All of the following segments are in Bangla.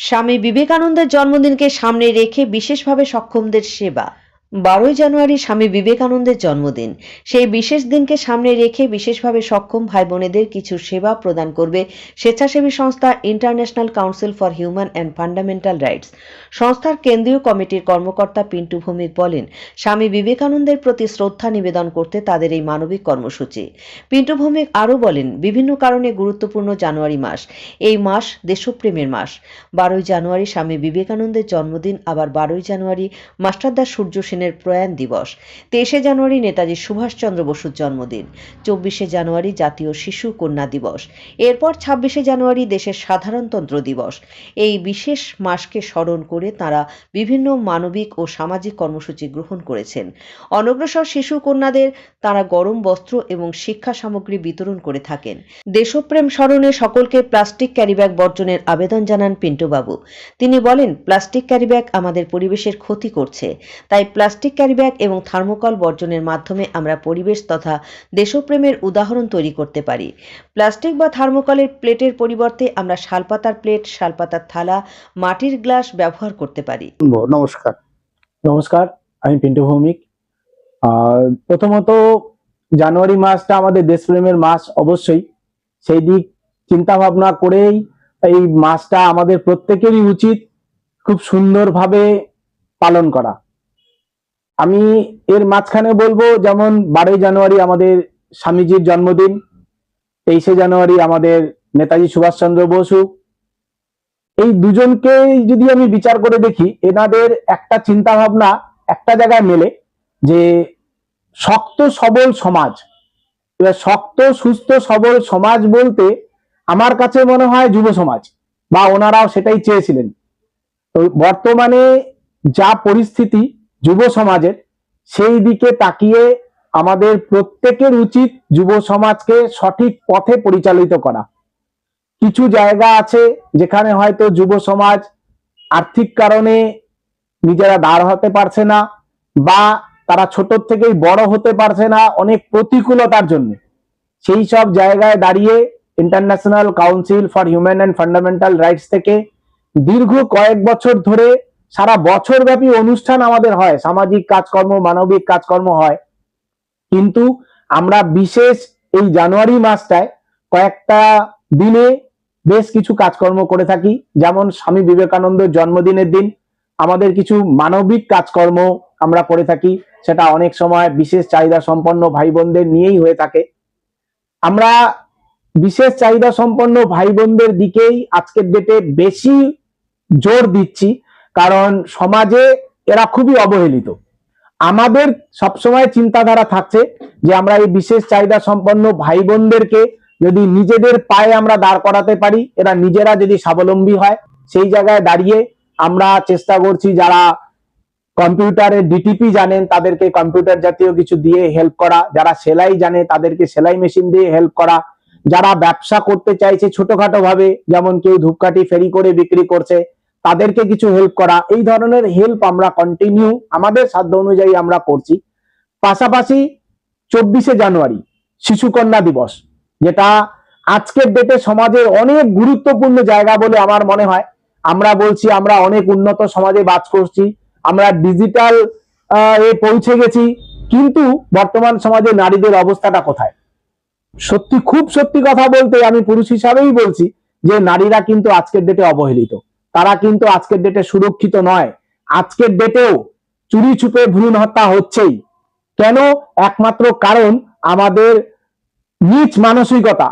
স্বামী বিবেকানন্দের জন্মদিনকে সামনে রেখে বিশেষভাবে সক্ষমদের সেবা। বারোই জানুয়ারি স্বামী বিবেকানন্দের জন্মদিন। সেই বিশেষ দিনকে সামনে রেখে বিশেষভাবে সক্ষম ভাই বোনেদের কিছু সেবা প্রদান করবে স্বেচ্ছাসেবী সংস্থা International Council for Human and Fundamental Rights. সংস্থার কেন্দ্রীয় কমিটির কর্মকর্তা পিন্টু ভৌমিক বলেন, স্বামী বিবেকানন্দের প্রতি শ্রদ্ধা নিবেদন করতে তাদের এই মানবিক কর্মসূচি। পিন্টু ভৌমিক আরও বলেন, বিভিন্ন কারণে গুরুত্বপূর্ণ জানুয়ারি মাস। এই মাস দেশপ্রেমের মাস। বারোই জানুয়ারি স্বামী বিবেকানন্দের জন্মদিন, আবার বারোই জানুয়ারি মাস্টারদাস সূর্য সেনের প্রয়াণ দিবস। তেইশে জানুয়ারি নেতাজি সুভাষচন্দ্র বসুর জন্মদিন। চব্বিশে জানুয়ারি জাতীয় শিশু কন্যা দিবস। এরপর ছাব্বিশে জানুয়ারি দেশের সাধারণতন্ত্র দিবস। এই বিশেষ মাসকে স্মরণ করে তারা বিভিন্ন মানবিক ও সামাজিক কর্মসূচি গ্রহণ করেছেন। অনগ্রসর শিশু কন্যাদের তারা গরম বস্ত্র এবং শিক্ষা সামগ্রী বিতরণ করে থাকেন। দেশপ্রেম স্মরণে সকলকে প্লাস্টিক ক্যারিব্যাগ বর্জনের আবেদন জানান পিন্টুবাবু। তিনি বলেন, প্লাস্টিক ক্যারিব্যাগ আমাদের পরিবেশের ক্ষতি করছে। তাই প্লাস্টিক ক্যারিব্যাগ এবং থার্মোকল বর্জনের মাধ্যমে আমরা পরিবেশ তথা দেশপ্রেমের উদাহরণ তৈরি করতে পারি। প্লাস্টিক বা থার্মোকলের প্লেটের পরিবর্তে আমরা শালপাতার প্লেট শালপাতার থালা মাটির গ্লাস ব্যবহার করতে পারি। নমস্কার। নমস্কার আমি পিন্টু ভৌমিক। আর প্রথমত জানুয়ারি মাসটা আমাদের দেশপ্রেমের মাস অবশ্যই। সেই দিক চিন্তা ভাবনা করেই এই মাসটা আমাদের প্রত্যেকেরই উচিত খুব সুন্দরভাবে পালন করা। আমি এর মাঝখানে বলব, যেমন বারোই জানুয়ারি আমাদের স্বামীজির জন্মদিন, তেইশে জানুয়ারি আমাদের নেতাজি সুভাষচন্দ্র বসু। এই দুজনকে যদি আমি বিচার করে দেখি, এনাদের একটা চিন্তা ভাবনা একটা জায়গায় মেলে, যে শক্ত সবল সমাজ, এবার শক্ত, সুস্থ, সবল সমাজ বলতে আমার কাছে মনে হয় যুব সমাজ, বা ওনারাও সেটাই চেয়েছিলেন। তো বর্তমানে যা পরিস্থিতি যুব সমাজের, সেই দিকে তাকিয়ে আমাদের প্রত্যেকের উচিত যুব সমাজকে সঠিক পথে পরিচালিত করা। কিছু জায়গা আছে যেখানে হয়তো যুব সমাজ আর্থিক কারণে নিজেরা দাঁড় হতে পারছে না বা তারা ছোট থেকেই বড় হতে পারছে না অনেক প্রতিকূলতার জন্য। সেই সব জায়গায় দাঁড়িয়ে International Council for Human and Fundamental Rights থেকে দীর্ঘ কয়েক বছর ধরে সারা বছর ব্যাপী অনুষ্ঠান আমাদের হয়, সামাজিক কাজকর্ম, মানবিক কাজকর্ম হয়। কিন্তু আমরা বিশেষ এই জানুয়ারি মাসটায় কয়েকটা দিনে বেশ কিছু কাজকর্ম করে থাকি। যেমন স্বামী বিবেকানন্দের জন্মদিনের দিন আমাদের কিছু মানবিক কাজকর্ম আমরা করে থাকি। সেটা অনেক সময় বিশেষ চাহিদা সম্পন্ন ভাই বোনদের নিয়েই হয়ে থাকে। আমরা বিশেষ চাহিদা সম্পন্ন ভাই বোনদের দিকেই আজকের ডেটে বেশি জোর দিচ্ছি। কারণ সমাজে এরা খুবই অবহেলিত। আমাদের সবসময় চিন্তাধারা থাকছে যে আমরা এই বিশেষ চাহিদা সম্পন্ন ভাই বোনদেরকে যদি নিজেদের পায়ে আমরা দাঁড় করাতে পারি, এরা নিজেরা যদি স্বাবলম্বী হয়, সেই জায়গায় দাঁড়িয়ে আমরা চেষ্টা করছি যারা কম্পিউটারের ডিটিপি জানেন, তাদেরকে কম্পিউটার জাতীয় কিছু দিয়ে হেল্প করা। যারা সেলাই জানে, তাদেরকে সেলাই মেশিন দিয়ে হেল্প করা। যারা ব্যবসা করতে চাইছে ছোটখাটো ভাবে, যেমন কেউ ধূপকাঠি ফেরি করে বিক্রি করছে তাদেরকে কিছু হেল্প করা, এই ধরনের হেল্প আমরা কন্টিনিউ আমাদের সাধ্য অনুযায়ী আমরা করছি। পাশাপাশি চব্বিশে জানুয়ারি শিশুকন্যা দিবস, যেটা আজকের ডেটে সমাজের অনেক গুরুত্বপূর্ণ জায়গা বলে আমার মনে হয়। আমরা বলছি, আমরা অনেক উন্নত সমাজে বাস করছি, আমরা ডিজিটাল এ পৌঁছে গেছি, কিন্তু বর্তমান সমাজে নারীদের অবস্থাটা কোথায়? সত্যি, খুব সত্যি কথা বলতে আমি পুরুষ হিসাবেই বলছি যে নারীরা কিন্তু আজকের ডেটে অবহেলিত। তারা কিন্তু আজকের ডেটে সুরক্ষিত নয়। আজকের ডেটেও চুরি ছুপে ভ্রূণ হত্যা হচ্ছেই। কেন? একমাত্র কারণ আমাদের নিচ মানসিকতা।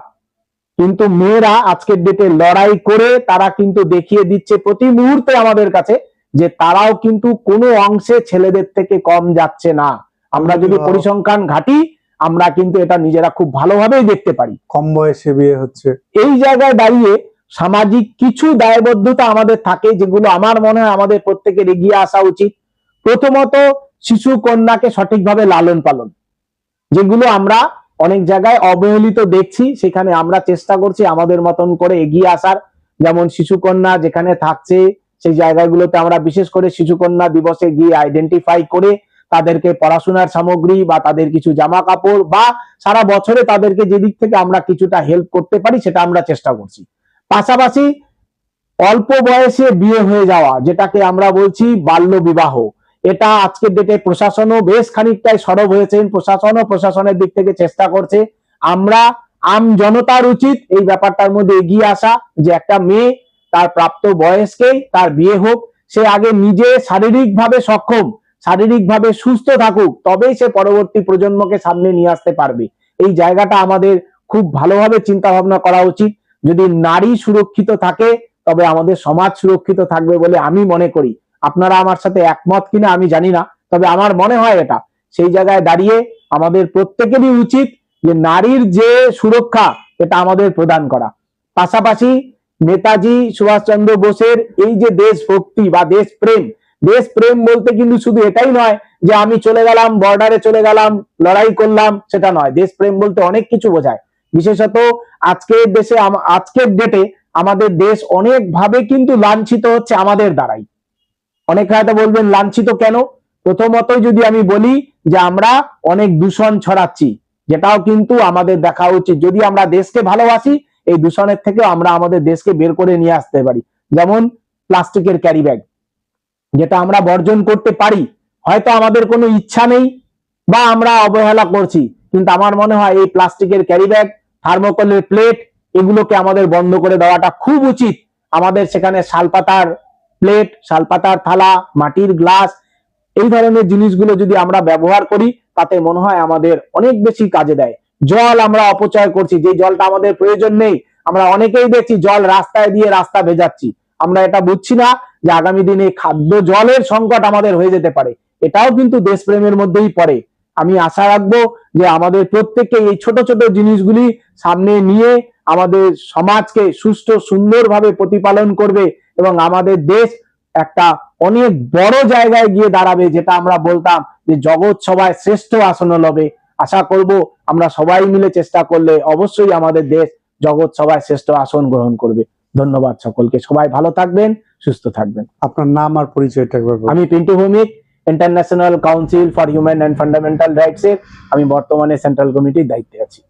কিন্তু মেয়েরা আজকের ডেটে লড়াই করে তারা কিন্তু দেখিয়ে দিচ্ছে প্রতি মুহূর্তে আমাদের কাছে যে তারাও কিন্তু কোনো অংশে ছেলেদের থেকে কম যাচ্ছে না। আমরা যদি পরিসংখ্যান ঘাটি আমরা কিন্তু এটা নিজেরা খুব ভালোভাবেই দেখতে পারি। কম বয়সে বিয়ে হচ্ছে। এই জায়গায় দাঁড়িয়ে সামাজিক কিছু দায়বদ্ধতা আমাদের থাকে, যেগুলো আমার মনে হয় আমাদের প্রত্যেকের এগিয়ে আসা উচিত। প্রথমত, শিশু কন্যাকে সঠিকভাবে লালন পালন, যেগুলো আমরা অনেক জায়গায় অবহেলিত দেখছি, সেখানে আমরা চেষ্টা করছি আমাদের মতন করে এগিয়ে আসার। যেমন শিশু কন্যা যেখানে থাকছে, সেই জায়গাগুলোতে আমরা বিশেষ করে শিশু কন্যা দিবসে গিয়ে আইডেন্টিফাই করে তাদেরকে পড়াশোনার সামগ্রী বা তাদের কিছু জামা কাপড় বা সারা বছরে তাদেরকে যেদিক থেকে আমরা কিছুটা হেল্প করতে পারি, সেটা আমরা চেষ্টা করছি। পাশাপাশি অল্প বয়সে বিয়ে হয়ে যাওয়া, যেটাকে আমরা বলছি বাল্য বিবাহ। এটা আজকের ডেটে প্রশাসনও বেশ খানিকটাই সরব হয়েছেন। প্রশাসনও প্রশাসনের দিক থেকে চেষ্টা করছে। আমরা আম জনতার উচিত এই ব্যাপারটার মধ্যে এগিয়ে আসা, যে একটা মেয়ে তার প্রাপ্ত বয়সকে তার বিয়ে হোক, সে আগে নিজে শারীরিকভাবে সক্ষম, শারীরিকভাবে সুস্থ থাকুক, তবেই সে পরবর্তী প্রজন্মকে সামনে নিয়ে আসতে পারবে। এই জায়গাটা আমাদের খুব ভালোভাবে চিন্তা ভাবনা করা উচিত। যদি নারী সুরক্ষিত থাকে, তবে আমাদের সমাজ সুরক্ষিত থাকবে বলে আমি মনে করি। আপনারা আমার সাথে একমত কিনা আমি জানি না, তবে আমার মনে হয় এটা। সেই জায়গায় দাঁড়িয়ে আমাদের প্রত্যেকেরই উচিত যে নারীর যে সুরক্ষা, এটা আমাদের প্রদান করা। পাশাপাশি নেতাজি সুভাষচন্দ্র বোসের এই যে দেশভক্তি বা দেশপ্রেম দেশপ্রেম বলতে কিন্তু শুধু এটাই নয় যে আমি চলে গেলাম বর্ডারে চলে গেলাম, লড়াই করলাম, সেটা নয়। দেশপ্রেম বলতে অনেক কিছু বোঝায়। বিশেষত আজকের দেশে আজকের ডেটে আমাদের দেশ অনেক ভাবে কিন্তু লাঞ্ছিত হচ্ছে আমাদের দ্বারাই। অনেকে হয়তো বলবেন, লাঞ্ছিত কেন? প্রথমত যদি আমি বলি যে আমরা অনেক দূষণ ছড়াচ্ছি, যেটাও কিন্তু আমাদের দেখা উচিত। যদি আমরা দেশকে ভালোবাসি, এই দূষণের থেকে আমরা আমাদের দেশকে বের করে নিয়ে আসতে পারি। যেমন প্লাস্টিকের ক্যারি ব্যাগ যেটা আমরা বর্জন করতে পারি। হয়তো আমাদের কোনো ইচ্ছা নেই বা আমরা অবহেলা করছি, কিন্তু আমার মনে হয় এই প্লাস্টিকের ক্যারি ব্যাগ থার্মোকলের প্লেট এগুলোকে আমাদের বন্ধ করে দেওয়াটা খুব উচিত। আমাদের সেখানে শালপাতার প্লেট শালপাতার থালা, মাটির গ্লাস এই ধরনের জিনিসগুলো যদি আমরা ব্যবহার করি, তাতে মনে হয় আমাদের অনেক বেশি কাজে দেয়। জল আমরা অপচয় করছি, যে জলটা আমাদের প্রয়োজন নেই, আমরা অনেকেই দেখছি জল রাস্তায় দিয়ে রাস্তা ভেজাচ্ছি। আমরা এটা বুঝছি না যে আগামী দিনে খাদ্য জলের সংকট আমাদের হয়ে যেতে পারে। এটাও কিন্তু দেশপ্রেমের মধ্যেই পড়ে। আমি আশা রাখব যে আমাদের প্রত্যেককে এই ছোট ছোট জিনিসগুলি সামনে নিয়ে আমাদের সমাজকে সুষ্ঠু সুন্দরভাবে প্রতিপালন করবে এবং আমাদের দেশ একটা অনেক বড় জায়গায় গিয়ে দাঁড়াবে যেটা আমরা বলতাম যে জগৎ সবাই শ্রেষ্ঠ আসন লবে। আশা করব আমরা সবাই মিলে চেষ্টা করলে অবশ্যই আমাদের দেশ জগৎ সবাই শ্রেষ্ঠ আসন গ্রহণ করবে। ধন্যবাদ সকলকে। সবাই ভালো থাকবেন সুস্থ থাকবেন। আপনার নাম আর পরিচয়টা। আমি Pintu Bhowmik. International Council for Human and Fundamental Rights এর আমি বর্তমানে সেন্ট্রাল কমিটির দায়িত্বে আছি।